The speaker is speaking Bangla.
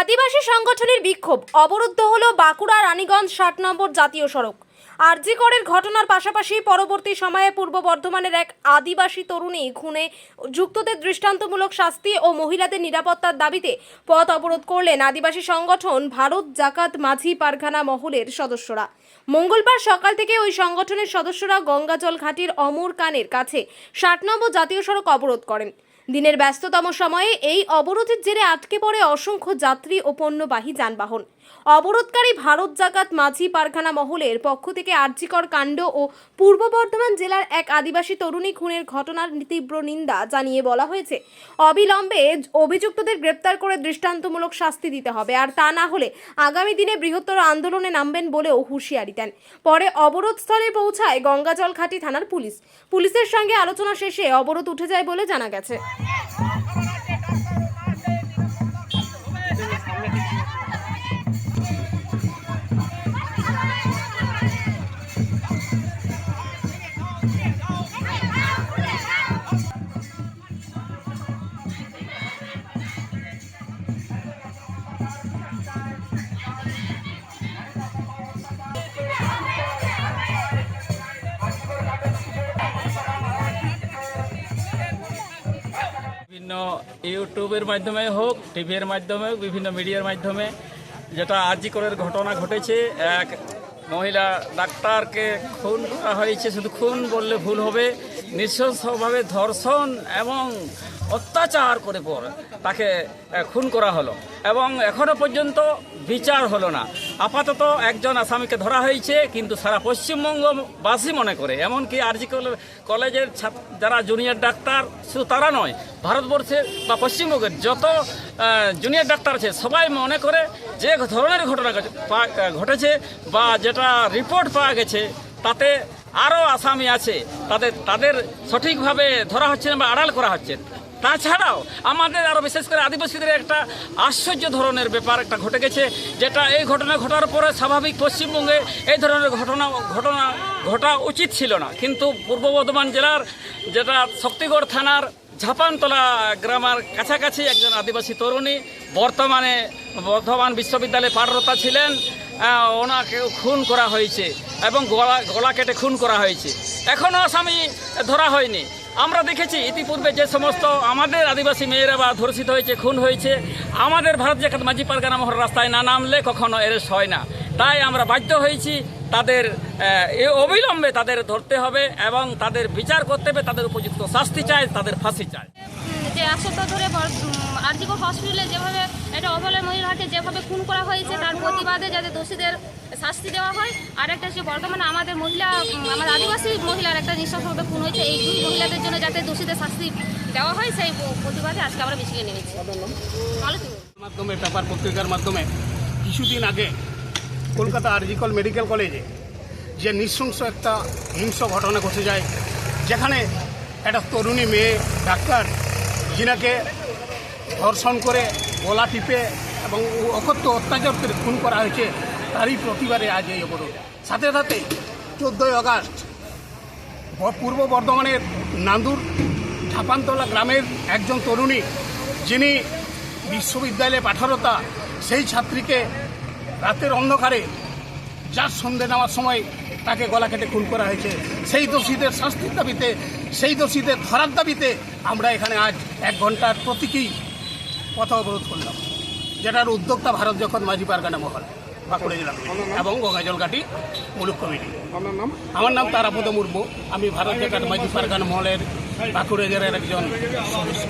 আদিবাসী সংগঠনের বিক্ষোভ। অবরুদ্ধ হল বাঁকুড়া, রানীগঞ্জ, ষাট নম্বর জাতীয় সড়ক। আরজিকরের ঘটনার পাশাপাশি পরবর্তী সময়ে পূর্ব বর্ধমানের এক আদিবাসী তরুণী খুনে যুক্তদের দৃষ্টান্তমূলক শাস্তি ও মহিলাদের নিরাপত্তার দাবিতে পথ অবরোধ করলেন আদিবাসী সংগঠন ভারত জাকাত মাঝি পারখানা মহলের সদস্যরা। মঙ্গলবার সকাল থেকে ওই সংগঠনের সদস্যরা গঙ্গাজল ঘাটির অমর কানের কাছে ষাট নম্বর জাতীয় সড়ক অবরোধ করেন। দিনের ব্যস্ততম সময়ে এই অবরোধের জেরে আটকে পড়ে অসংখ্য যাত্রী ও পণ্যবাহী যানবাহন। অবরোধকারী ভারত জাকাত মাঝি পারখানা মহলের পক্ষ থেকে আর্যিকর কাণ্ড ও পূর্ব বর্ধমান জেলার এক আদিবাসী তরুণী খুনের ঘটনার তীব্র নিন্দা জানিয়ে বলা হয়েছে। অবিলম্বে অভিযুক্তদের গ্রেপ্তার করে দৃষ্টান্তমূলক শাস্তি দিতে হবে। আর তা না হলে আগামী দিনে বৃহত্তর আন্দোলনে নামবেন বলেও হুঁশিয়ারি দেন। পরে অবরোধস্থলে পৌঁছায় গঙ্গাজল ঘাটি থানার পুলিশ। পুলিশের সঙ্গে আলোচনা শেষে অবরোধ উঠে যায় বলে জানা গেছে। বিভিন্ন ইউটিউবের মাধ্যমে হোক টিভির মাধ্যমে বিভিন্ন মিডিয়ার মাধ্যমে যেটা আজিকরের ঘটনা ঘটেছে এক মহিলা ডাক্তারকে খুন করা হয়েছে, শুধু খুন বললে ভুল হবে। নৃশংসভাবে ধর্ষণ এবং অত্যাচার করে পর তাকে খুন করা হলো। এবং এখনও পর্যন্ত বিচার হলো না। আপাতত একজন আসামিকে ধরা হয়েছে, কিন্তু সারা পশ্চিমবঙ্গবাসী মনে করে। এমনকি আরজি কলে- কলেজের যারা জুনিয়র ডাক্তার, শুধু তারা নয়, ভারতবর্ষের বা পশ্চিমবঙ্গের যত জুনিয়র ডাক্তার আছে, সবাই মনে করে যে ধরনের ঘটনা ঘটেছে বা যেটা রিপোর্ট পাওয়া গেছে, তাতে আরও আসামি আছে। তাদের তাদের সঠিকভাবে ধরা হচ্ছে না বা আড়াল করা হচ্ছে। তাছাড়াও আমাদের আরও বিশেষ করে আদিবাসীদের একটা আশ্চর্য ধরনের ব্যাপার একটা ঘটে গেছে, যেটা এই ঘটনা ঘটার পরে স্বাভাবিক পশ্চিমবঙ্গে এই ধরনের ঘটনা ঘটনা ঘটা উচিত ছিল না। কিন্তু পূর্ব বর্ধমান জেলার যেটা শক্তিগড় থানার ঝাপানতলা গ্রামের কাছাকাছি একজন আদিবাসী তরুণী বর্তমানে বর্ধমান বিশ্ববিদ্যালয়ে পাঠরতা ছিলেন ওনাকে খুন করা হয়েছে এবং গলা গলা কেটে খুন করা হয়েছে। এখনও আসামি ধরা হয়নি। আমরা দেখেছি ইতিপূর্বে যে সমস্ত আমাদের আদিবাসী মেয়েরা বা ধর্ষিত হয়েছে, খুন হয়েছে, আমাদের ভারত জাকাত মাঝি পারগানা মহর রাস্তায় না নামলে কখনো এরেস্ট হয় না। তাই আমরা বাধ্য হয়েছি তাদের অবিলম্বে তাদের ধরতে হবে এবং তাদের বিচার করতে হবে, তাদের উপযুক্ত শাস্তি চায় তাদের ফাঁসি চায় ধরে আরজিকো হসপিটালে যেভাবে একটা অবলা মহিলাকে যেভাবে খুন করা হয়েছে, তার প্রতিবাদে যাতে দোষীদের শাস্তি দেওয়া হয়। আর একটা হচ্ছে বর্তমানে আমাদের মহিলা আমাদের আদিবাসী মহিলার একটা নৃশংসভাবে খুন হয়েছে। এই দুই মহিলাদের জন্য যাতে দোষীদের শাস্তি দেওয়া হয়, সেই প্রতিবাদে আজকে আমরা মিছিলে মালতী মাধ্যমে, পেপার পত্রিকার মাধ্যমে কিছুদিন আগে কলকাতা আরজিকল মেডিকেল কলেজে যে নৃশংস একটা হিংস্র ঘটনা ঘটে যায়, যেখানে একটা তরুণী মেয়ে ডাক্তার, যিনাকে ধর্ষণ করে গলা টিপে এবং অকথ্য অত্যাচার করে খুন করা হয়েছে তারই প্রতিবারে আজ এই অবরোধ। সাথে সাথে চোদ্দোই অগাস্ট পূর্ব বর্ধমানের নান্দুর ঝাপানতলা গ্রামের একজন তরুণী, যিনি বিশ্ববিদ্যালয়ে পাঠারতা, সেই ছাত্রীকে রাতের অন্ধকারে যার সন্ধে নেওয়ার সময় তাকে গলা কেটে খুন করা হয়েছে। সেই দোষীদের শাস্তির দাবিতে, সেই দোষীদের ধরার দাবিতে আমরা এখানে আজ এক ঘণ্টার প্রতীকী পথ অবরোধ করলাম। যেটার উদ্যোক্তা ভারত যখন মাঝি পারগানা মহল বাঁকুড়া জেলা এবং গঙ্গাজলঘাটি মুলুক কমিটি। আমার নাম? তারাপদ মুর্মু। আমি ভারত জাকাত মাঝি পারগানা মহলের বাঁকুড়া জেলার একজন সদস্য।